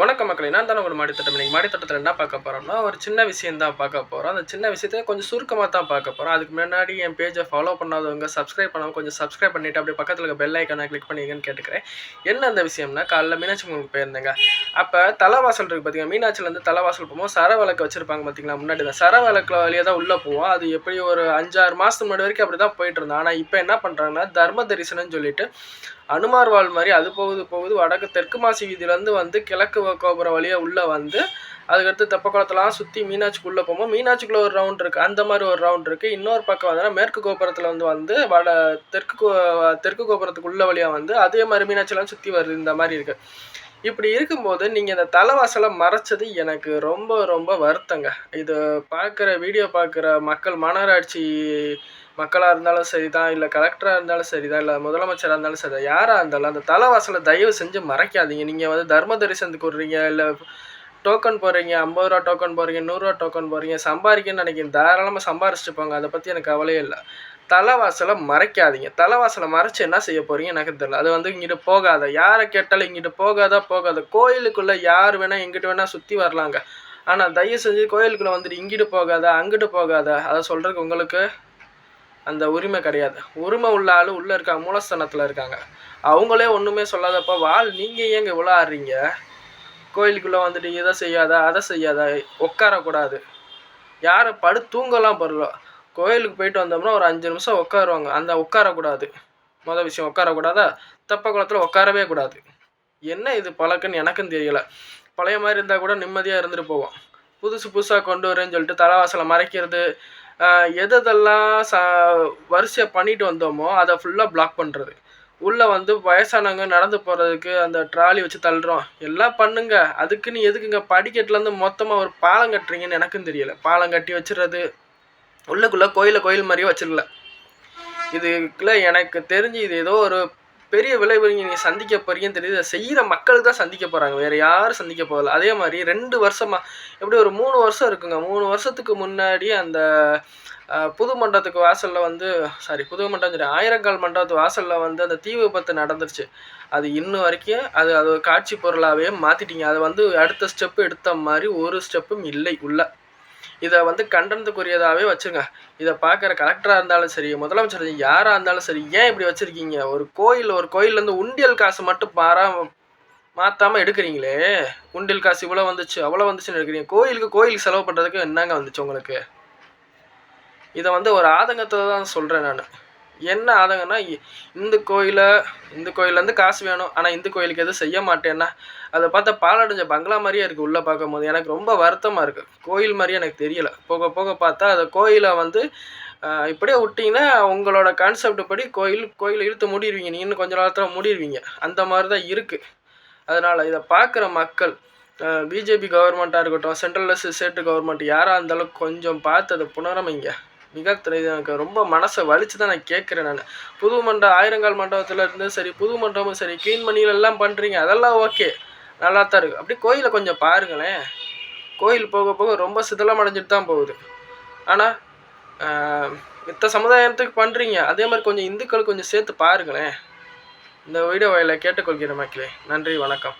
வணக்கம் மக்களை நான் தானே ஒரு மாடித்தட்டம் இன்னைக்கு மாடித்தட்டத்தில் என்ன பார்க்க போகிறோம்னா ஒரு சின்ன விஷயம் தான் பார்க்க போகிறோம் அந்த சின்ன விஷயத்தையும் கொஞ்சம் சுருக்கமாக தான் பார்க்க போகிறோம் அதுக்கு முன்னாடி என் பேஜை ஃபாலோ பண்ணாதவங்க சப்ஸ்கிரைப் பண்ணாமல் கொஞ்சம் சப்ஸ்கிரைப் பண்ணிவிட்டு அப்படியே பக்கத்தில் இருக்க பெல் ஐக்கனை கிளிக் பண்ணிங்கன்னு கேட்டுக்கிறேன். என்ன அந்த விஷயம்னா காலைல மீனாட்சி உங்களுக்கு போயிருந்தேங்க. அப்போ தலைவாசல் இருக்குது பார்த்தீங்கன்னா மீனாட்சிலேருந்து தலைவாசல் போகும்போது சர விளக்கு வச்சுருப்பாங்க பார்த்தீங்களா முன்னாடி தான். சர விளக்கு வழியாக தான் உள்ளே போவோம். அது எப்படி ஒரு அஞ்சாறு மாதத்துக்கு முன்னாடி வரைக்கும் அப்படி தான் போயிட்டு இருந்தோம். ஆனால் இப்போ என்ன பண்ணுறாங்கன்னா தர்ம தரிசனம்னு சொல்லிட்டு அனுமார் வாழ் மாதிரி அது போகுது போகுது. வடக்கு தெற்கு மாசி வீதியிலேருந்து வந்து கிழக்கு கோபுரம் வழியாக உள்ளே வந்து அதுக்கடுத்து தெப்பக்குளத்தெல்லாம் சுற்றி மீனாட்சிக்குள்ளே போகும்போது மீனாட்சிக்குள்ளே ஒரு ரவுண்ட் இருக்குது அந்த மாதிரி ஒரு ரவுண்ட் இருக்குது இன்னொரு பக்கம் வந்து மேற்கு கோபுரத்தில் வந்து வந்து வட தெற்கு கோ தெற்கு கோபுரத்துக்கு உள்ள வழியாக வந்து அதே மாதிரி மீனாட்சிலாம் சுற்றி வருது இந்த மாதிரி இருக்குது இப்படி இருக்கும்போது நீங்கள் இந்த தலைவாசலை மறைச்சது எனக்கு ரொம்ப ரொம்ப வருத்தங்க. இது பார்க்குற வீடியோ பார்க்குற மக்கள் மாநகராட்சி மக்களாக இருந்தாலும் சரி தான் இல்லை கலெக்டராக இருந்தாலும் சரி தான் இல்லை முதலமைச்சராக இருந்தாலும் சரி தான் யாராக இருந்தாலும் அந்த தலைவாசலை தயவு செஞ்சு மறைக்காதீங்க. நீங்கள் வந்து தர்ம தரிசனத்துக்கு விட்றீங்க இல்லை டோக்கன் போகிறீங்க ஐம்பது ரூபா டோக்கன் போகிறீங்க நூறுரூவா டோக்கன் போகிறீங்க சம்பாதிக்கன்னு நினைக்கிறேன் தாராளமாக சம்பாரிச்சிட்டு போங்க அதை பற்றி எனக்கு கவலையே இல்லை. தலைவாசலை மறைக்காதீங்க. தலைவாசலை மறைச்சு என்ன செய்ய போகிறீங்க எனக்கு தெரியல. அது வந்து இங்கிட்டு போகாத. யாரை கேட்டாலும் இங்கிட்டு போகாதா போகாத. கோயிலுக்குள்ளே யார் வேணால் எங்கிட்டு வேணால் சுற்றி வரலாங்க. ஆனால் தயவு செஞ்சு கோயிலுக்குள்ளே வந்துட்டு இங்கிட்டு போகாத அங்கிட்டு போகாத. அதை சொல்கிறதுக்கு உங்களுக்கு அந்த உரிமை கிடையாது. உரிமை உள்ள ஆள் உள்ளே இருக்காங்க மூலஸ்தானத்தில் இருக்காங்க. அவங்களே ஒன்றுமே சொல்லாதப்போ வாழ் நீங்கள் ஏங்க இவ்வளோ ஆடுறீங்க? கோயிலுக்குள்ளே வந்துட்டு இதை செய்யாதா அதை செய்யாதா? உட்காரக்கூடாது. யாரை படு தூங்கலாம் பரவல கோயிலுக்கு போயிட்டு வந்தோம்னா ஒரு அஞ்சு நிமிஷம் உட்காருவாங்க. அந்த உட்காரக்கூடாது. மொதல் விஷயம் உட்காரக்கூடாதா? தப்ப குளத்தில் உட்காரவே கூடாது. என்ன இது பழக்கன்னு எனக்கும் தெரியல. பழைய மாதிரி இருந்தால் கூட நிம்மதியாக இருந்துட்டு போவோம். புதுசு புதுசாக கொண்டு வரேன்னு சொல்லிட்டு தலைவாசலை மறைக்கிறது எதெல்லாம் ச வரிசையாக பண்ணிட்டு வந்தோமோ அதை ஃபுல்லாக பிளாக் பண்ணுறது உள்ளே வந்து வயசானவங்க நடந்து போகிறதுக்கு அந்த ட்ராலி வச்சு தள்ளுறோம். எல்லாம் பண்ணுங்க. அதுக்குன்னு எதுக்குங்க? படிக்கட்டுலேருந்து மொத்தமாக ஒரு பாலம் கட்டுறீங்கன்னு எனக்கும் தெரியல. பாலம் கட்டி வச்சிடுறது. உள்ளுக்குள்ளே கோயிலை கோயில் மாதிரியே வச்சிடல. இதுக்குள்ளே எனக்கு தெரிஞ்சு இது ஏதோ ஒரு பெரிய விளைவு நீங்கள் சந்திக்க போறீங்கன்னு தெரியுது. செய்கிற மக்களுக்கு தான் சந்திக்க போகிறாங்க வேறு யாரும் சந்திக்க போகல. அதே மாதிரி ரெண்டு வருஷமாக எப்படி ஒரு மூணு வருஷம் இருக்குங்க. மூணு வருஷத்துக்கு முன்னாடி அந்த புது மண்டபத்துக்கு வாசலில் வந்து சாரி புது மண்டபம் சரி ஆயிரங்கால் மண்டபத்து வாசலில் வந்து அந்த தீ விபத்து நடந்துருச்சு. அது இன்னும் வரைக்கும் அது அது காட்சி பொருளாகவே மாற்றிட்டீங்க அதை வந்து அடுத்த ஸ்டெப்பு எடுத்த மாதிரி ஒரு ஸ்டெப்பும் இல்லை. உள்ள இதை வந்து கண்டனத்துக்குரியதாகவே வச்சுங்க இதை பார்க்குற கலெக்டராக இருந்தாலும் சரி முதலமைச்சர் யாராக இருந்தாலும் சரி ஏன் இப்படி வச்சுருக்கீங்க? ஒரு கோயில் ஒரு கோயிலேருந்து உண்டியல் காசு மட்டும் பாரா மாற்றாமல் எடுக்கிறீங்களே. உண்டியல் காசு இவ்வளோ வந்துச்சு அவ்வளோ வந்துச்சுன்னு எடுக்கிறீங்க. கோயிலுக்கு கோயிலுக்கு செலவு பண்ணுறதுக்கு என்னங்க வந்துச்சு உங்களுக்கு? இதை வந்து ஒரு ஆதங்கத்தை தான் சொல்கிறேன் நான். என்ன ஆதங்கன்னா இந்து கோயிலை இந்து கோயிலேருந்து காசு வேணும். ஆனால் இந்து கோயிலுக்கு எதுவும் செய்ய மாட்டேன்னா அதை பார்த்தா பாலடைஞ்ச பங்களா மாதிரியே இருக்குது உள்ளே பார்க்கும்போது. எனக்கு ரொம்ப வருத்தமாக இருக்குது கோயில் மாதிரியே எனக்கு தெரியலை. போக போக பார்த்தா அந்த கோயிலை வந்து இப்படியே விட்டிங்கன்னா உங்களோட கான்செப்ட் படி கோயில் கோயிலை இழுத்து மூடிடுவீங்க நீங்கள் இன்னும் கொஞ்சம் நேரத்தில் மூடிடுவீங்க அந்த மாதிரி தான் இருக்குது அதனால் இதை பார்க்குற மக்கள் பிஜேபி கவர்மெண்ட்டாக இருக்கட்டும் சென்ட்ரல் ஸ்டேட் கவர்மெண்ட் யாராக இருந்தாலும் கொஞ்சம் பார்த்து அதை புனரமைங்க மிக எனக்கு ரொம்ப மனசை வலிச்சு தான் நான் கேட்குறேன் நான். புது மண்டபம் ஆயிரங்கால் மண்டபத்தில் இருந்து சரி புது மண்டபமும் சரி க்ளீன் பண்ணியிலெல்லாம் பண்ணுறீங்க அதெல்லாம் ஓகே நல்லா தான் இருக்குது அப்படி கோயிலை கொஞ்சம் பாருங்களேன். கோயில் போக போக ரொம்ப சிதலம் அடைஞ்சிட்டு தான் போகுது. ஆனால் மித்த சமுதாயத்துக்கு பண்ணுறீங்க அதே மாதிரி கொஞ்சம் இந்துக்கள் கொஞ்சம் சேர்த்து பாருங்களேன். இந்த வீடியோ வயலில் கேட்டுக்கொள்கிறேன் மக்களே. நன்றி வணக்கம்.